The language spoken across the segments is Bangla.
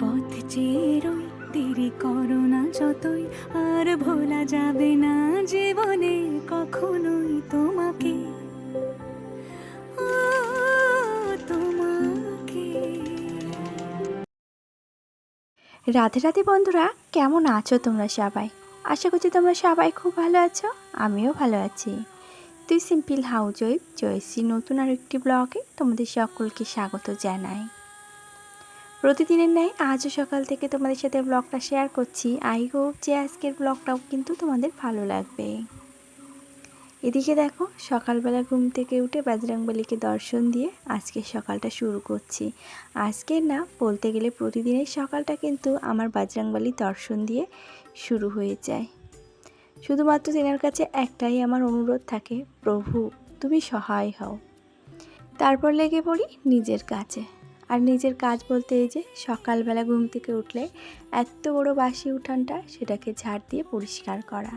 পথ চেরোই দেরি করো না যতই, আর ভোলা যাবে না জীবনে কখনোই তোমাকে। রাধে রাধে বন্ধুরা, কেমন আছো তোমরা সবাই? আশা করছি তোমরা সবাই খুব ভালো আছো, আমিও ভালো আছি। তুই সিম্পল হাউজ ওয়েব জয়শ্রী নতুন আর একটি ব্লগে তোমাদের সকলকে স্বাগত জানাই। প্রতিদিনের ন্যায় আজও সকাল থেকে তোমাদের সাথে ব্লগটা শেয়ার করছি। আই হোপ যে আজকের ব্লগটাও কিন্তু তোমাদের ভালো লাগবে। এদিকে দেখো, সকালবেলা ঘুম থেকে উঠে বাজরাংবালিকে দর্শন দিয়ে আজকের সকালটা শুরু করছি। আজকের না, বলতে গেলে প্রতিদিনের সকালটা কিন্তু আমার বাজরাংবালি দর্শন দিয়ে শুরু হয়ে যায়। শুধুমাত্র তেনার কাছে একটাই আমার অনুরোধ থাকে, প্রভু, তুমি সহায় হও। তারপর লেগে পড়ি নিজের কাছে। আর নিজের কাজ বলতে এই যে সকালবেলা ঘুম থেকে উঠলে এত বড় বাসি উঠানটা সেটাকে ঝাড় দিয়ে পরিষ্কার করা।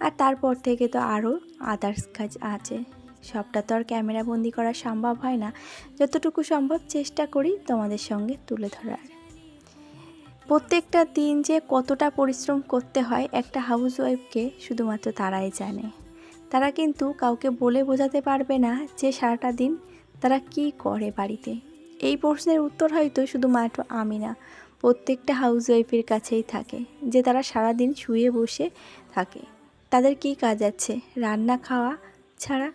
আর তারপর থেকে তো আরও আদার্স কাজ আছে। সবটা তো আর ক্যামেরা বন্দি করা সম্ভব হয় না। যতটুকু সম্ভব চেষ্টা করি তোমাদের সঙ্গে তুলে ধরার। প্রত্যেকটা দিন যে কতটা পরিশ্রম করতে হয় একটা হাউস ওয়াইফকে শুধুমাত্র তারাই জানে। তারা কিন্তু কাউকে বলে বোঝাতে পারবে না যে সারাটা দিন তারা কি করে বাড়িতে। এই প্রশ্নের উত্তর হয়তো শুধুমাত্র আমি না প্রত্যেকটা হাউসওয়াইফের কাছেই থাকে যে তারা সারাদিন শুয়ে বসে থাকে। তাদের কি কাজ আছে? রান্না খাওয়া ছাড়া?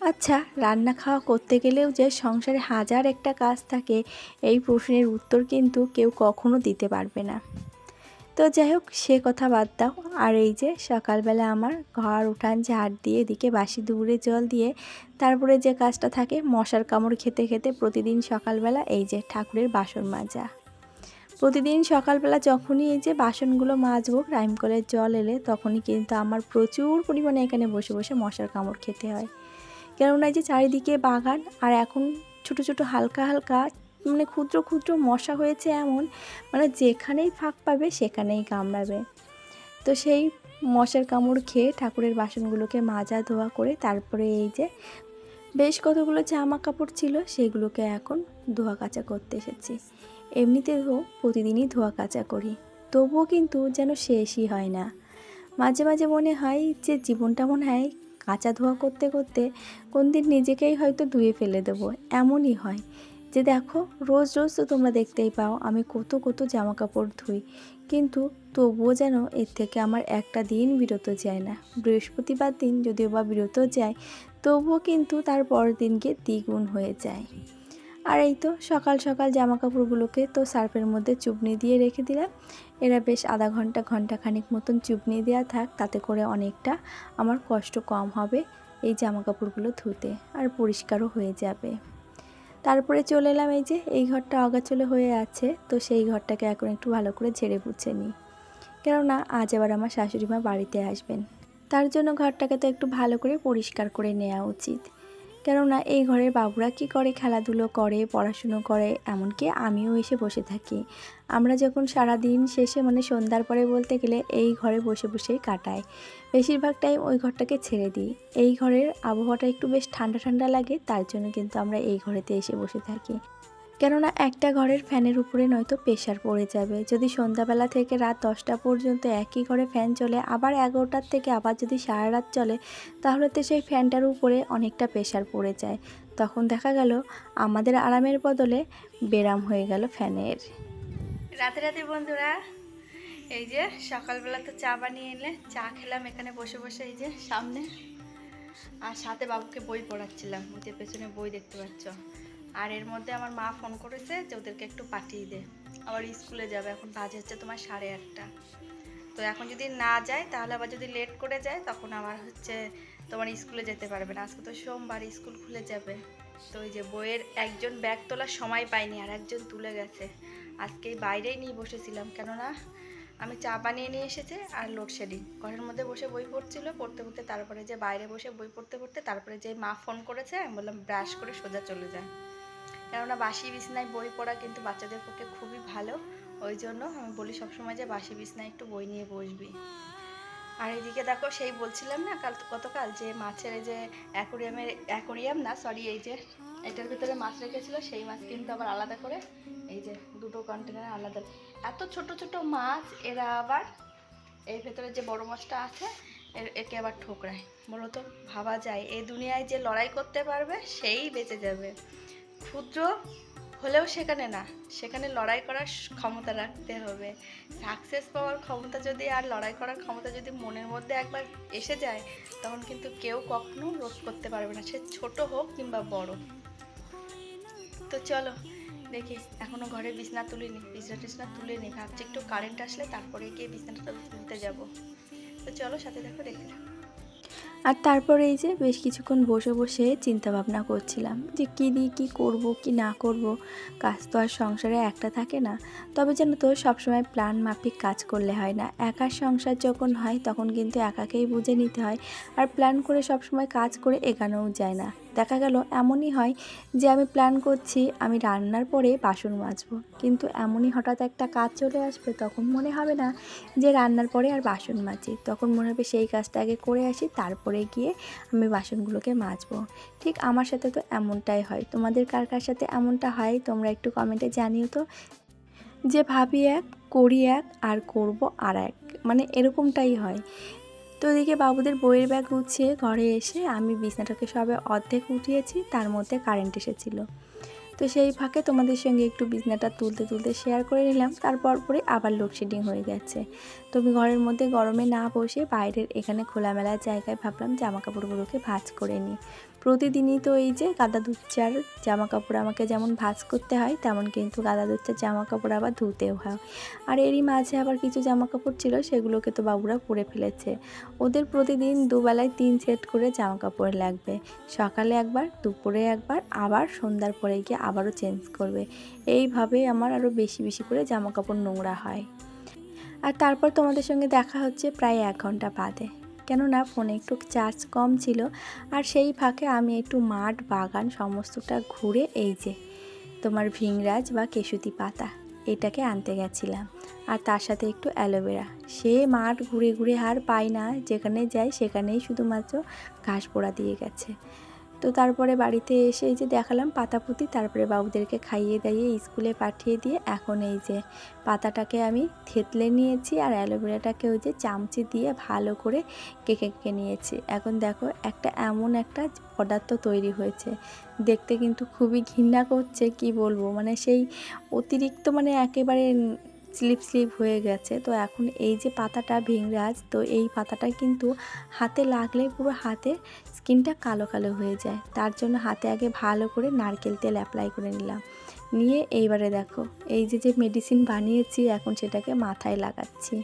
আচ্ছা রান্না খাওয়া করতে গেলেও যে সংসারে হাজার একটা কাজ থাকে, এই প্রশ্নের উত্তর কিন্তু কেউ কখনো দিতে পারবে না। তো যাই হোক, সে কথা বাদ দাও। আর এই যে সকালবেলা আমার ঘর উঠান ঝাড় দিয়ে, এদিকে বাসি দুপুরে জল দিয়ে, তারপরে যে কাজটা থাকে, মশার কামড় খেতে খেতে প্রতিদিন সকালবেলা এই যে ঠাকুরের বাসন মাজা। প্রতিদিন সকালবেলা যখনই এই যে বাসনগুলো মাজবো, রাইম কলের জল এলে তখনই কিন্তু আমার প্রচুর পরিমাণে এখানে বসে বসে মশার কামড় খেতে হয়। কেননা এই যে চারিদিকে বাগান, আর এখন ছোট ছোট হালকা হালকা মানে ক্ষুদ্র ক্ষুদ্র মশা হয়েছে এমন মানে যেখানেই ফাঁক পাবে সেখানেই কামড়াবে। তো সেই মশার কামড় খেয়ে ঠাকুরের বাসনগুলোকে মাজা ধোয়া করে তারপরে এই যে বেশ কতগুলো জামা কাপড় ছিল সেগুলোকে এখন ধোয়া কাচা করতে এসেছি। এমনিতে তো প্রতিদিনই ধোয়া কাচা করি। তবুও কিন্তু যেন শেষই হয় না। মাঝে মাঝে মনে হয় যে জীবনটা মনে হয় কাঁচা ধোয়া করতে করতে কোন দিন নিজেকেই হয়তো ধুয়ে ফেলে দেবো, এমনই হয়। যে দেখো, রোজ রোজ তো তোমরা দেখতেই পাও আমি কত কত জামা কাপড় ধুই। কিন্তু তবুও যেন এর থেকে আমার একটা দিন বিরত যায় না। বৃহস্পতিবার দিন যদিও বা বিরত যায়, তবুও কিন্তু তার পরের দিনকে দ্বিগুণ হয়ে যায়। আর এই তো সকাল সকাল জামা কাপড়গুলোকে তো সার্ফের মধ্যে চুবনি দিয়ে রেখে দিলাম। এরা বেশ আধা ঘণ্টা ঘণ্টা খানিক মতন চুবনি দেওয়া থাক, তাতে করে অনেকটা আমার কষ্ট কম হবে এই জামা কাপড়গুলো ধুতে, আর পরিষ্কারও হয়ে যাবে। তারপরে চলে এলাম এই যে, এই ঘরটা অগাচলে হয়ে আছে, তো সেই ঘরটাকে এখন একটু ভালো করে ঝেড়ে পুছে নিই। কেননা আজ আবার আমার শাশুড়ি মা বাড়িতে আসবেন। তার জন্য ঘরটাকে তো একটু ভালো করে পরিষ্কার করে নেওয়া উচিত। কেননা এই ঘরের বাবুরা কি করে খেলাধুলো করে, পড়াশুনো করে, এমনকি আমিও এসে বসে থাকি। আমরা যখন সারা দিন শেষে মানে সন্ধ্যার পরে বলতে গেলে এই ঘরে বসে বসেই কাটাই। বেশিরভাগ টাইম ওই ঘরটাকে ছেড়ে দিই। এই ঘরের আবহাওয়াটা একটু বেশ ঠান্ডা ঠান্ডা লাগে, তার জন্য কিন্তু আমরা এই ঘরেতে এসে বসে থাকি। কেননা একটা ঘরের ফ্যানের উপরে নয়তো প্রেশার পড়ে যাবে। যদি সন্ধ্যাবেলা থেকে রাত দশটা পর্যন্ত একই ঘরে ফ্যান চলে, আবার এগারোটার থেকে আবার যদি সারা রাত চলে, তাহলে তো সেই ফ্যানটার উপরে অনেকটা প্রেশার পড়ে যায়। তখন দেখা গেল, আমাদের আরামের বদলে বেরাম হয়ে গেল ফ্যানের। রাতে রাতে বন্ধুরা, এই যে সকালবেলা তো চা বানিয়ে এলে, চা খেলাম এখানে বসে বসে এই যে সামনে। আর সাথে বাবুকে বই পড়াচ্ছিলাম ওই যে পেছনে বই দেখতে পাচ্ছ। আর এর মধ্যে আমার মা ফোন করেছে যে ওদেরকে একটু পাঠিয়ে দে। আবার স্কুলে যাবে, এখন বাজে হচ্ছে তোমার সাড়ে আটটা। তো এখন যদি না যায়, তাহলে আবার যদি লেট করে যায়, তখন আবার হচ্ছে তোমার স্কুলে যেতে পারবে না। আজকে তো সোমবার স্কুল খুলে যাবে। তো ওই যে বইয়ের একজন ব্যাগ তোলার সময় পাইনি, আর একজন তুলে গেছে। আজকে বাইরেই নিয়ে বসেছিলাম, কেননা আমি চা বানিয়ে নিয়ে এসেছে আর লোডশেডিং ঘরের মধ্যে বসে বই পড়ছিল, পড়তে পড়তে তারপরে যে বাইরে বসে বই পড়তে পড়তে, তারপরে যে মা ফোন করেছে, আমি বললাম ব্রাশ করে সোজা চলে যায় কেননা বাসি বিছনায় বই পড়া কিন্তু বাচ্চাদের পক্ষে খুবই ভালো। ওই জন্য আমি বলি সবসময় যে বাসি বিছনায় একটু বই নিয়ে বসবি। আর এদিকে দেখো সেই বলছিলাম না কাল গতকাল যে মাছের এই যে অ্যাকোরিয়ামের, অ্যাকোরিয়াম না সরি এই যে এটার ভিতরে মাছ রেখেছিল, সেই মাছ কিন্তু আবার আলাদা করে এই যে দুটো কন্টেনার আলাদা। এত ছোট ছোট মাছ, এরা আবার এর ভেতরে যে বড় মাছটা আছে একে আবার ঠোকরায়। বলো তো ভাবা যায় এই দুনিয়ায় যে লড়াই করতে পারবে, সেই বেঁচে যাবে। ক্ষুদ্র হলেও সেখানে না। সেখানে লড়াই করার ক্ষমতা রাখতে হবে। সাকসেস পাওয়ার ক্ষমতা যদি আর লড়াই করার ক্ষমতা যদি মনের মধ্যে একবার এসে যায়, তখন কিন্তু কেউ কখনো রোধ করতে পারবে না। সে ছোট হোক কিংবা বড়। তো চলো, দেখি। এখনও ঘরে বিছনা তুলিনি। বিছনা টিছনা তুলে নি ভাবছি একটু কারেন্ট আসলে তারপরে গিয়ে বিছনাটা তুলতে যাব। তো চলো, সাথে দেখো দেখে নাও। আর তারপরে এই যে বেশ কিছুক্ষণ বসে বসে চিন্তা ভাবনা করছিলাম যে কী দিয়ে কী করব, কি না করব। কাজ তো আর সংসারে একটা থাকে না। তবে যেন তো সবসময় প্ল্যান মাফিক কাজ করলে হয় না। একার সংসার যখন হয় তখন কিন্তু একাকেই বুঝে নিতে হয়। আর প্ল্যান করে সবসময় কাজ করে এগানোও যায় না। দেখা গেল এমনই হয় যে আমি প্ল্যান করছি আমি রান্নার পরে বাসন মাজবো। কিন্তু এমনই হঠাৎ একটা কাজ চলে আসবে, তখন মনে হবে না যে রান্নার পরে আর বাসন মাজি। তখন মনে হবে সেই কাজটা আগে করে আসি, তারপরে গিয়ে আমি বাসনগুলোকে মাজবো। ঠিক আমার সাথে তো এমনটাই হয়। তোমাদের কার কার সাথে এমনটা হয় তোমরা একটু কমেন্টে জানিও তো। যে ভাবি এক, করি এক, আর করব আর এক। মানে এরকমটাই হয়। তো ওদিকে বাবুদের বইয়ের ব্যাগ গুছিয়ে ঘরে এসে আমি বিছনাটাকে সবে অর্ধেক উঠিয়েছি, তার মধ্যে কারেন্ট এসেছিল। তো সেই ফাঁকে তোমাদের সঙ্গে একটু বিছনাটা তুলতে তুলতে শেয়ার করে নিলাম তারপর পরে আবার লোডশেডিং হয়ে গেছে। তো আমি ঘরের মধ্যে গরমে না বসে বাইরের এখানে খোলামেলা জায়গায় ভাবলাম জামা কাপড়গুলোকে ভাঁজ করে নিই। প্রতিদিনই তো এই যে গাদা দুচ্চার জামা কাপড় আমাকে যেমন ভাজ করতে হয়, তেমন কিন্তু গাদা দুচ্চার জামা কাপড় আবার ধুতেও হয়। আর এরই মাঝে আবার কিছু জামা কাপড় ছিল, সেগুলোকে তো বাবুরা পরে ফেলেছে। ওদের প্রতিদিন দুবেলায় তিন সেট করে জামা কাপড় লাগবে। সকালে একবার, দুপুরে একবার, আবার সন্ধ্যার পরে গিয়ে আবারও চেঞ্জ করবে। এইভাবে আমার আরও বেশি বেশি করে জামা কাপড় নোংরা হয়। আর তারপর তোমাদের সঙ্গে দেখা হচ্ছে প্রায় এক ঘণ্টা বাদে। কেননা ফোনে একটু চার্জ কম ছিল আর সেই ফাঁকে আমি একটু মাঠ, বাগান সমস্তটা ঘুরে এই যে তোমার ভিংরাজ বা কেশুতি পাতা এটাকে আনতে গেছিলাম। আর তার সাথে একটু অ্যালোভেরা। সে মাঠ ঘুরে ঘুরে আর পায় না, যেখানে যায় সেখানেই শুধুমাত্র ঘাস পোড়া দিয়ে গেছে। তো তারপরে বাড়িতে এসে এই যে দেখালাম পাতাপুতি, তারপরে বাবুদেরকে খাইয়ে দাইয়ে স্কুলে পাঠিয়ে দিয়ে এখন এই যে পাতাটাকে আমি থেতলে নিয়েছি আর অ্যালোভেরাটাকে ওই যে চামচি দিয়ে ভালো করে কেকে কেকে নিয়েছি। এখন দেখো একটা এমন একটা পদার্থ তৈরি হয়েছে। দেখতে কিন্তু খুবই ঘৃণা করছে, কি বলব? মানে সেই অতিরিক্ত মানে একেবারে স্লিপ স্লিপ হয়ে গেছে। তো এখন এই যে পাতাটা ভিংরাজ তো এই পাতাটা কিন্তু হাতে লাগলে পুরো হাতে স্কিনটা কালো কালো হয়ে যায়। তার জন্য হাতে আগে ভালো করে নারকেল তেল অ্যাপ্লাই করে নিলাম। নিয়ে এইবারে দেখো, এই যে যে মেডিসিন বানিয়েছি, এখন সেটাকে মাথায় লাগাচ্ছি।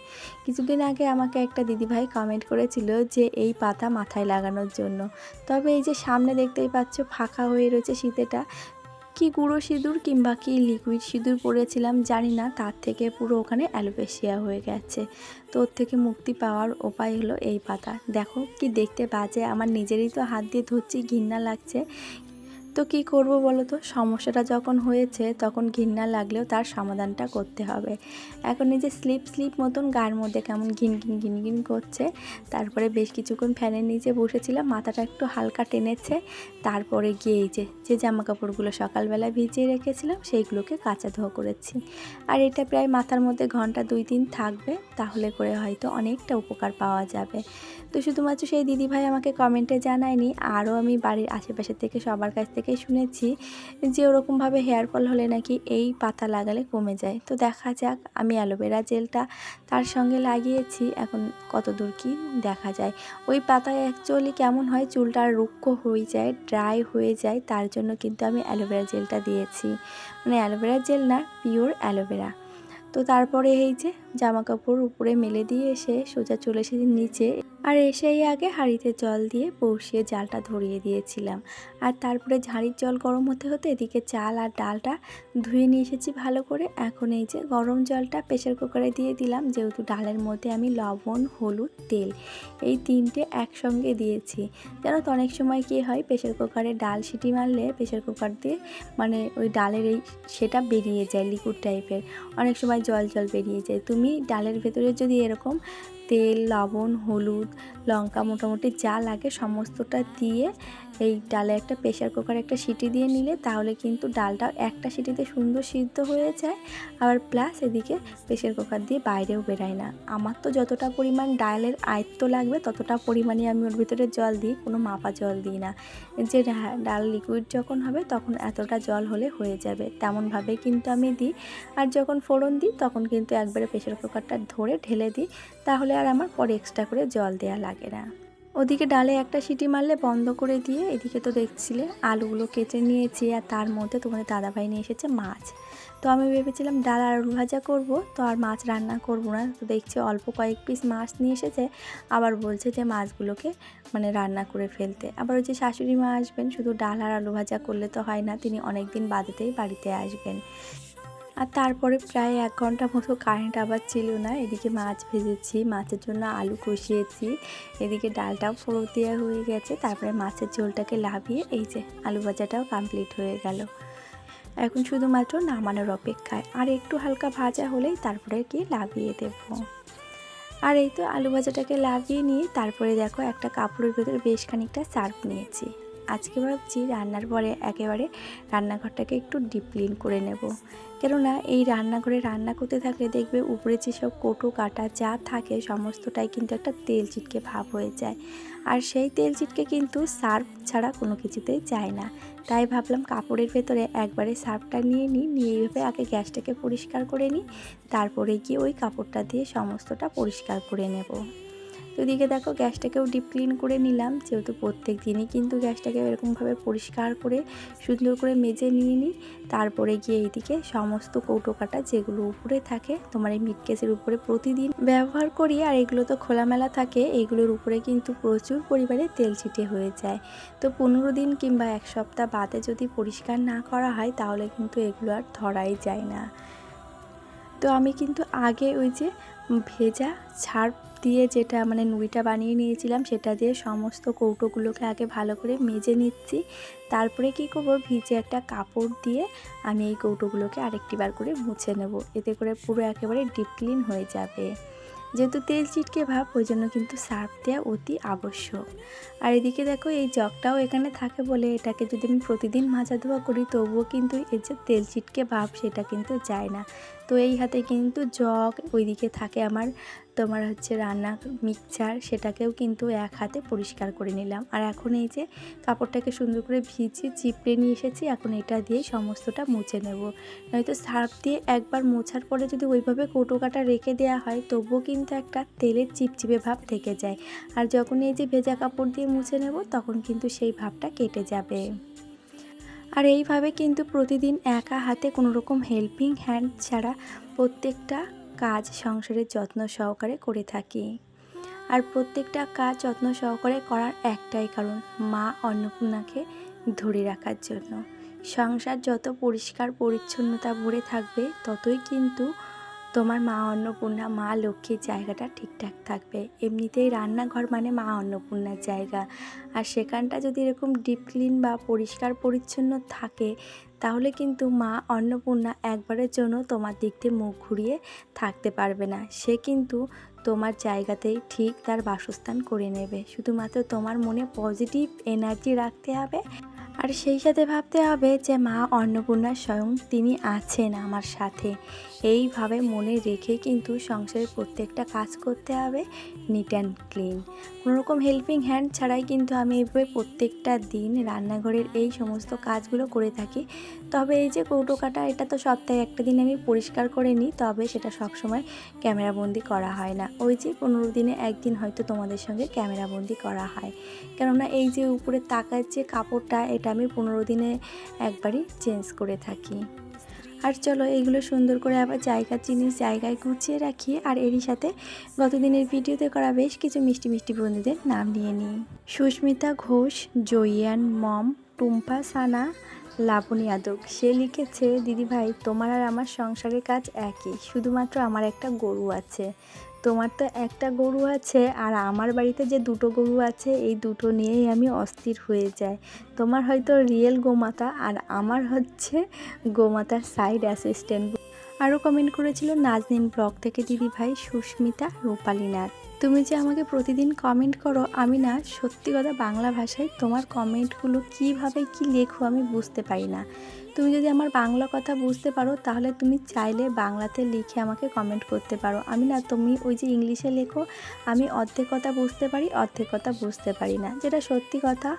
কিছুদিন আগে আমাকে একটা দিদিভাই কমেন্ট করেছিল যে, এই পাতা মাথায় লাগানোর জন্য। তবে এই যে সামনে দেখতেই পাচ্ছ, ফাঁকা হয়ে রয়েছে শীতেটা। কি গুঁড়ো সিঁদুর কিংবা কি লিকুইড সিঁদুর পরেছিলাম জানি না, তার থেকে পুরো ওখানে অ্যালোপেশিয়া হয়ে গেছে। তো ওর থেকে মুক্তি পাওয়ার উপায় হলো এই পাতা। দেখো কি দেখতে বাজে, আমার নিজেরই তো হাত দিয়ে ধরছি, ঘৃণা লাগছে। তো কি করব বলো তো? সমস্যাটা যখন হয়েছে, তখন ঘৃণা লাগলেও তার সমাধানটা করতে হবে। এখন এই যে স্লিপ স্লিপ মতন গার মধ্যে কেমন ঘিন ঘিন ঘিন ঘিন করছে, তারপরে বেশ কিছুক্ষণ ফ্যানের নিচে বসেছিলাম, মাথাটা একটু হালকা টেনেছে, তারপরে গিয়ে এই যে যে জামা কাপড়গুলো সকালবেলা ভিজিয়ে রেখেছিলাম, সেইগুলোকে কাঁচা ধোয়া করেছি। আর এটা প্রায় মাথার মধ্যে ঘণ্টা দুই দিন থাকবে, তাহলে করে হয়তো অনেকটা উপকার পাওয়া যাবে। তো শুধুমাত্র সেই দিদিভাই আমাকে কমেন্টে জানায়নি, আরও আমি বাড়ির আশেপাশে থেকে সবার কাছ থেকে শুনেছি যে ওরকমভাবে হেয়ার ফল হলে নাকি এই পাতা লাগালে কমে যায়। তো দেখা যাক, আমি অ্যালোভেরা জেলটা তার সঙ্গে লাগিয়েছি, এখন কত দূর কি দেখা যায়। ওই পাতায় অ্যাকচুয়ালি কেমন হয়, চুলটা রুক্ষ হয়ে যায় ড্রাই হয়ে যায়, তার জন্য কিন্তু আমি অ্যালোভেরা জেলটা দিয়েছি। মানে অ্যালোভেরা জেল না পিওর অ্যালোভেরা। তো তারপরে এই যে জামা কাপড় উপরে মেলে দিয়ে এসে সোজা চলে এসেছি নিচে। আর এসেই আগে হাঁড়িতে জল দিয়ে বসিয়ে জালটা ধরিয়ে দিয়েছিলাম। আর তারপরে ঝাড়ির জল গরম হতে হতে এদিকে চাল আর ডালটা ধুয়ে নিয়ে এসেছি ভালো করে। এখন এই যে গরম জলটা প্রেশার কুকারে দিয়ে দিলাম, যেহেতু ডালের মধ্যে আমি লবণ, হলুদ, তেল এই তিনটে একসঙ্গে দিয়েছি। জানো তো অনেক সময় কী হয় প্রেশার কুকারে ডাল সিটি মারলে প্রেশার কুকার দিয়ে মানে ওই ডালের এই সেটা বেরিয়ে যায় লিকুইড টাইপের অনেক সময় জল জল বেরিয়ে যায়। তুমি ডালের ভেতরে যদি এরকম তেল, লবণ, হলুদ, লঙ্কা মোটামুটি যা লাগে সমস্তটা দিয়ে এই ডালে একটা প্রেশার কুকার একটা সিটি দিয়ে নিলে তাহলে কিন্তু ডালটা একটা সিটিতে সুন্দর সিদ্ধ হয়ে যায়। আবার প্লাস এদিকে প্রেশার কুকার দিয়ে বাইরেও বেরায় না। আমার তো যতটা পরিমাণ ডালের আয়ত্ত লাগবে ততটা পরিমাণে আমি ওর ভিতরে জল দিই, কোনো মাপা জল দিই না। যে ডাল লিকুইড যখন হবে তখন এতটা জল হলে হয়ে যাবে, তেমনভাবে কিন্তু আমি দিই। আর যখন ফোড়ন দিই তখন কিন্তু একবারে প্রেশার কুকারটা ধরে ঢেলে দিই, তাহলে আর আমার পরে এক্সট্রা করে জল দেওয়া লাগে না। ওদিকে ডালে একটা সিটি মারলে বন্ধ করে দিয়ে এদিকে তো দেখছিলে, আলুগুলো কেটে নিয়েছি আর তার মধ্যে তোমাদের দাদাভাই নিয়ে এসেছে মাছ। তো আমি ভেবেছিলাম ডাল আর আলু ভাজা করব, তো আর মাছ রান্না করব না। তো দেখছি অল্প কয়েক পিস মাছ নিয়ে এসেছে, আবার বলছে যে মাছগুলোকে মানে রান্না করে ফেলতে। আবার ওই যে শাশুড়ি মা আসবেন, শুধু ডাল আর আলু ভাজা করলে তো হয় না, তিনি অনেক দিন বাদেতেই বাড়িতে আসবেন। আর তারপরে প্রায় এক ঘণ্টা মতো কারেন্ট আবার ছিল না। এদিকে মাছ ভেজেছি, মাছের জন্য আলু কষিয়েছি, এদিকে ডালটাও ফোড়ো দেওয়া হয়ে গেছে, তারপরে মাছের ঝোলটাকে লাভিয়ে এই যে আলু ভাজাটাও কমপ্লিট হয়ে গেল। এখন শুধুমাত্র নামানোর অপেক্ষায়, আর একটু হালকা ভাজা হলেই তারপরে কি লাভিয়ে দেবো। আর এই তো আলু ভাজাটাকে লাগিয়ে নিয়ে তারপরে দেখো একটা কাপড়ের ভেতরে বেশ খানিকটা সার্ফ নিয়েছি। আজকে ভাবছি রান্নার পরে একেবারে রান্নাঘরটাকে একটু ডিপ ক্লিন করে নেব। কেননা এই রান্নাঘরে রান্না করতে থাকলে দেখবে উপরে যেসব কোটো কাটা যা থাকে সমস্তটাই কিন্তু একটা তেল চিটকে ভাব হয়ে যায়। আর সেই তেল চিটকে কিন্তু সার্ফ ছাড়া কোনো কিছুতেই যায় না। তাই ভাবলাম কাপড়ের ভেতরে একবারে সার্ফটা নিয়ে নিই, নিয়ে এইভাবে আগে গ্যাসটাকে পরিষ্কার করে নিই, তারপরে গিয়ে ওই কাপড়টা দিয়ে সমস্তটা পরিষ্কার করে নেব। তো এদিকে দেখো গ্যাসটাকেও ডিপ ক্লিন করে নিলাম। যেহেতু প্রত্যেক দিনই কিন্তু গ্যাসটাকে এরকমভাবে পরিষ্কার করে, সুন্দর করে মেজে নিয়ে নিই। তারপরে গিয়ে এইদিকে সমস্ত কৌটো কাটা যেগুলো উপরে থাকে, তোমার এই মিট কেসের উপরে প্রতিদিন ব্যবহার করি। আর এগুলো তো খোলামেলা থাকে, এগুলোর উপরে কিন্তু প্রচুর পরিমাণে তেল ছিটে হয়ে যায়। তো পনেরো দিন কিংবা এক সপ্তাহ বাদে যদি পরিষ্কার না করা হয়, তাহলে কিন্তু এগুলো আর ধরাই যায় না। তো আমি কিন্তু আগে ওই যে ভেজা ছাড় দিয়ে যেটা মানে নুড়িটা বানিয়ে নিয়েছিলাম, সেটা দিয়ে সমস্ত কৌটোগুলোকে আগে ভালো করে মেজে নিচ্ছি। তারপরে কি করব? ভিজে একটা কাপড় দিয়ে আমি এই কৌটোগুলোকে আরেকটি বার করে মুছে নেব। এতে করে পুরো একেবারে ডিপ ক্লিন হয়ে যাবে। যেহেতু তেল চিটকে ভাব, ওই জন্য কিন্তু সার্ফ দেওয়া অতি আবশ্যক। আর এদিকে দেখো, এই জগটাও এখানে থাকে বলে এটাকে যদি আমি প্রতিদিন মাজা ধোয়া করি, তবুও কিন্তু এই যে তেল চিটকে ভাব, সেটা কিন্তু যায় না। তো এই হাতে কিন্তু জগ ওইদিকে থাকে আমার, তোমার হচ্ছে রান্না মিক্সচার, সেটাকেও কিন্তু এক হাতে পরিষ্কার করে নিলাম। আর এখন এই যে কাপড়টাকে সুন্দর করে ভিজিয়ে চিপড়ে নিয়ে এসেছি, এখন এটা দিয়ে সমস্তটা মুছে নেব। নয়তো সার্ফ দিয়ে একবার মোছার পরে যদি ওইভাবে কৌটো কাটা রেখে দেওয়া হয়, তবুও কিন্তু একটা তেলের চিপচিপে ভাব থেকে যায়। আর যখন এই যে ভেজা কাপড় দিয়ে মুছে নেব, তখন কিন্তু সেই ভাবটা কেটে যাবে। আর এইভাবে কিন্তু প্রতিদিন একা হাতে কোনো রকম হেল্পিং হ্যান্ড ছাড়া প্রত্যেকটা কাজ সংসারের যত্ন সহকারে করে থাকি। আর প্রত্যেকটা কাজ যত্ন সহকারে করার একটাই কারণ, মা অন্নপূর্ণাকে ধরে রাখার জন্য। সংসার যত পরিষ্কার, পরিচ্ছন্নতা ভরে থাকবে, ততই কিন্তু তোমার মা অন্নপূর্ণা, মা লক্ষ্মীর জায়গাটা ঠিকঠাক থাকবে। এমনিতেই রান্নাঘর মানে মা অন্নপূর্ণার জায়গা। আর সেখানটা যদি এরকম ডিপ ক্লিন বা পরিষ্কার পরিচ্ছন্ন থাকে, তাহলে কিন্তু মা অন্নপূর্ণা একবারের জন্য তোমার দিক দিয়ে মুখ ঘুরিয়ে থাকতে পারবে না। সে কিন্তু তোমার জায়গাতেই ঠিক তার বাসস্থান করে নেবে। শুধুমাত্র তোমার মনে পজিটিভ এনার্জি রাখতে হবে আর সেই সাথে ভাবতে হবে যে মা অন্নপূর্ণা স্বয়ং তিনি আছেন আমার সাথে। এইভাবে মনে রেখে কিন্তু সংসারের প্রত্যেকটা কাজ করতে হবে নিট অ্যান্ড ক্লিন কোনোরকম হেল্পিং হ্যান্ড ছাড়াই কিন্তু আমি এইভাবে প্রত্যেকটা দিন রান্নাঘরের এই সমস্ত কাজগুলো করে থাকি। তবে এই যে কৌটো কাটা, এটা তো সপ্তাহে একটা দিন আমি পরিষ্কার করে নিই, তবে সেটা সবসময় ক্যামেরাবন্দি করা হয় না। ওই যে পনেরো দিনে একদিন হয়তো তোমাদের সঙ্গে ক্যামেরাবন্দি করা হয়। কেননা এই যে উপরে তাকার যে কাপড়টা, এটা আমি পনেরো দিনে একবারই চেঞ্জ করে থাকি। আর চলো এইগুলো সুন্দর করে আবার জায়গার জিনিস জায়গায় গুছিয়ে রাখি। আর এরই সাথে গতদিনের ভিডিওতে করা বেশ কিছু মিষ্টি মিষ্টি বন্ধুদের নাম নিয়ে নিই। সুস্মিতা ঘোষ, জইয়ান, মম, টুম্পা, সানা, লাবণী আদক। সে লিখেছে, দিদিভাই, তোমার আর আমার সংসারের কাজ একই। শুধুমাত্র আমার একটা গরু আছে। তোমার তো একটা গরু আছে আর আমার বাড়িতে যে দুটো গরু আছে, এই দুটো নিয়েই আমি অস্থির হয়ে যাই। তোমার হয়তো রিয়েল গোমাতা আর আমার হচ্ছে গোমাতার সাইড অ্যাসিস্ট্যান্ট আরও কমেন্ট করেছিল নাজনিন ব্লগ থেকে দিদি ভাই সুস্মিতা রূপালী নাথ তুমি যে আমাকে প্রতিদিন কমেন্ট করো, আমি না সত্যি কথা বাংলা ভাষায় তোমার কমেন্টগুলো কীভাবে কি লেখো আমি বুঝতে পারি না। তুমি যদি আমার বাংলা কথা বুঝতে পারো, তাহলে তুমি চাইলে বাংলাতে লিখে আমাকে কমেন্ট করতে পারো। আমি না, তুমি ওই যে ইংলিশে লেখো, আমি অর্ধেক কথা বুঝতে পারি, অর্ধেক কথা বুঝতে পারি না। যেটা সত্যি কথা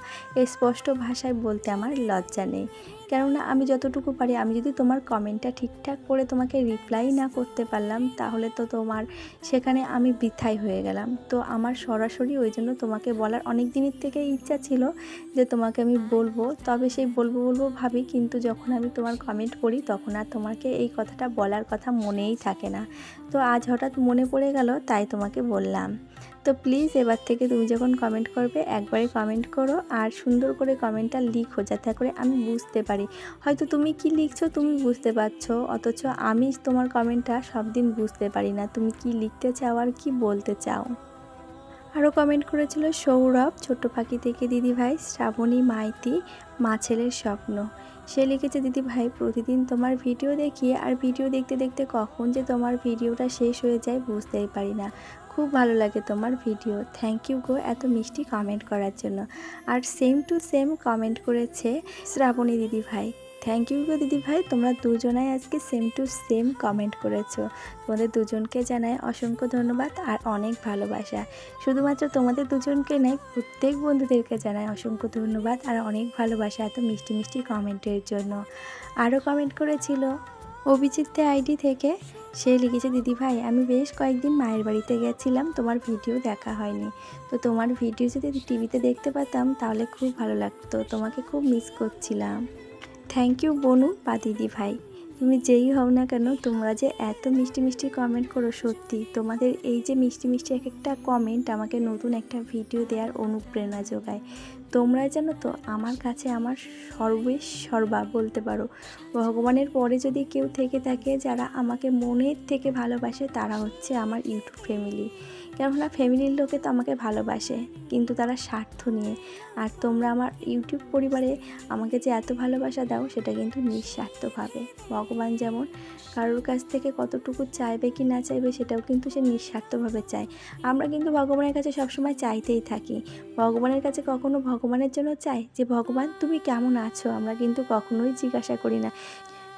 স্পষ্ট ভাষায় বলতে আমার লজ্জা নেই। কেননা আমি যতটুকু পারি, আমি যদি তোমার কমেন্টটা ঠিকঠাক করে তোমাকে রিপ্লাই না করতে পারলাম, তাহলে তো তোমার সেখানে আমি বৃথাই হয়ে গেলাম। তো আমার সরাসরি ওই জন্য তোমাকে বলার অনেক দিনের থেকে ইচ্ছা ছিল যে তোমাকে আমি বলব। তবে সেই বলব বলব ভাবি, কিন্তু যখন আমি তোমার কমেন্ট করি তখন আর তোমাকে এই কথাটা বলার কথা মনেই থাকে না। তো আজ হঠাৎ মনে পড়ে গেল, তাই তোমাকে বললাম। তো প্লিজ এবার থেকে তুমি যখন কমেন্ট করবে একবারে কমেন্ট করো আর সুন্দর করে কমেন্টটা লিখো, যাতে করে আমি বুঝতে পারি। হয়তো তুমি কি লিখছো, তুমি বুঝতে পারছ, অথচ আমি তোমার কমেন্টটা সব দিন বুঝতে পারি না। তুমি কি লিখতে চাও আর কি বলতে চাও? আরও কমেন্ট করেছিল, সৌরভ, ছোট্ট পাখি থেকে দিদি ভাই শ্রাবণী, মাইতি, মা ছেলের স্বপ্ন। সে লিখেছে দিদি ভাই প্রতিদিন তোমার ভিডিও দেখি আর ভিডিও দেখতে দেখতে কখন যে তোমার ভিডিওটা শেষ হয়ে যায় বুঝতেই পারি না। খুব ভালো লাগে তোমার ভিডিও। থ্যাংক ইউ গো এত মিষ্টি কমেন্ট করার জন্য। আর সেম টু সেম কমেন্ট করেছে শ্রাবণী দিদি ভাই থ্যাংক ইউ গো দিদি ভাই, তোমরা দুজনাই আজকে সেম টু সেম কমেন্ট করেছ। তোমাদের দুজনকে জানাই অসংখ্য ধন্যবাদ আর অনেক ভালোবাসা। শুধুমাত্র তোমাদের দুজনকে নয়, প্রত্যেক বন্ধুদেরকে জানাই অসংখ্য ধন্যবাদ আর অনেক ভালোবাসা এত মিষ্টি মিষ্টি কমেন্টের জন্য। আরও কমেন্ট করেছিল অভিজিৎ আইডি থেকে, সে লিখেছে, দিদি ভাই, আমি বেশ কয়েকদিন মায়ের বাড়িতে গেছিলাম, তোমার ভিডিও দেখা হয়নি। তো তোমার ভিডিও যদি টিভিতে দেখতে পাতাম তাহলে খুব ভালো লাগতো, তোমাকে খুব মিস করছিলাম। থ্যাংক ইউ বনু বা দিদি ভাই। তুমি যেই হও না কেন, তোমরা যে এত মিষ্টি মিষ্টি কমেন্ট করো সত্যি। তোমাদের এই যে মিষ্টি মিষ্টি এক একটা কমেন্ট আমাকে নতুন একটা ভিডিও দেওয়ার অনুপ্রেরণা যোগায়। তোমরা জানো তো, আমার কাছে আমার সর্বেশ সর্বা বলতে পারো। ভগবানের পরে যদি কেউ থেকে থাকে, যারা আমাকে মনের থেকে ভালোবাসে, তারা হচ্ছে আমার ইউটিউব ফ্যামিলি। কেননা ফ্যামিলির লোকে তো আমাকে ভালোবাসে, কিন্তু তারা স্বার্থ নিয়ে। আর তোমরা আমার ইউটিউব পরিবারে আমাকে যে এত ভালোবাসা দাও, সেটা কিন্তু নিঃস্বার্থভাবে। ভগবান যেমন কারোর কাছ থেকে কতটুকু চাইবে কি না চাইবে, সেটাও কিন্তু সে নিঃস্বার্থভাবে চায়। আমরা কিন্তু ভগবানের কাছে সবসময় চাইতেই থাকি। ভগবানের কাছে কখনো ভগবানের জন্য চাই যে, ভগবান, তুমি কেমন আছো? আমরা কিন্তু কখনোই জিজ্ঞাসা করি না।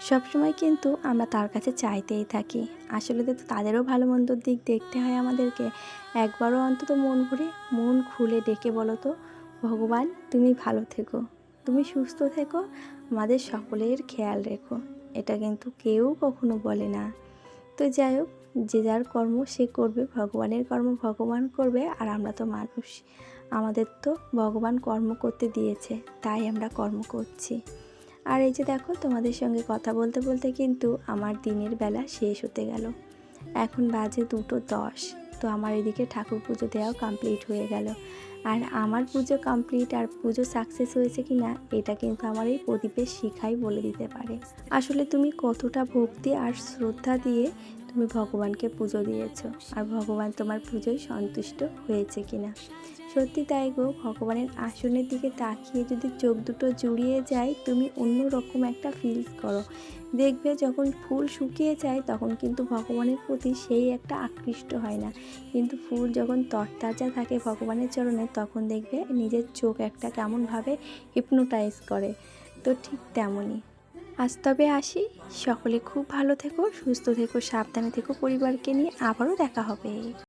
সবসময় কিন্তু আমরা তার কাছে চাইতেই থাকি। আসলে তো তাদেরও ভালো মন্দর দিক দেখতে হয় আমাদেরকে। একবারও অন্তত মন ভরে মন খুলে ডেকে বলো তো, ভগবান, তুমি ভালো থেকো। তুমি সুস্থ থেকো। আমাদের সকলের খেয়াল রেখো। এটা কিন্তু কেউ কখনো বলে না। তো যাই হোক, যে যার কর্ম সে করবে, ভগবানের কর্ম ভগবান করবে, আর আমরা তো মানুষ। আমাদের তো ভগবান কর্ম করতে দিয়েছে, তাই আমরা কর্ম করছি। আর এই যে দেখো, তোমাদের সঙ্গে কথা বলতে বলতে কিন্তু আমার দিনের বেলা শেষ হতে গেল। এখন বাজে দুটো দশ, তো আমার এদিকে ঠাকুর পুজো দেওয়াও কমপ্লিট হয়ে গেল। আর আমার পুজো কমপ্লিট আর পুজো সাকসেস হয়েছে কি না এটা কিন্তু আমার এই প্রদীপের শিখাই বলে দিতে পারে। আসলে তুমি কতটা ভক্তি আর শ্রদ্ধা দিয়ে তুমি ভগবানকে পুজো দিয়েছ আর ভগবান তোমার পুজোয় সন্তুষ্ট হয়েছে কি না সত্যি তাই গো, ভগবানের আসনের দিকে তাকিয়ে যদি চোখ দুটো জুড়িয়ে যায়, তুমি অন্য রকম একটা ফিল করো। দেখবে যখন ফুল শুকিয়ে যায়, তখন কিন্তু ভগবানের প্রতি সেই একটা আকৃষ্ট হয় না। কিন্তু ফুল যখন তরতাজা থাকে ভগবানের চরণে তখন দেখবে নিজের চোখ একটা কেমনভাবে হিপনোটাইজ করে। তো ঠিক তেমনই। আজ তবে আসি। সকলে খুব ভালো থেকো, সুস্থ থেকো, সাবধানে থেকো পরিবারকে নিয়ে। আবারও দেখা হবে।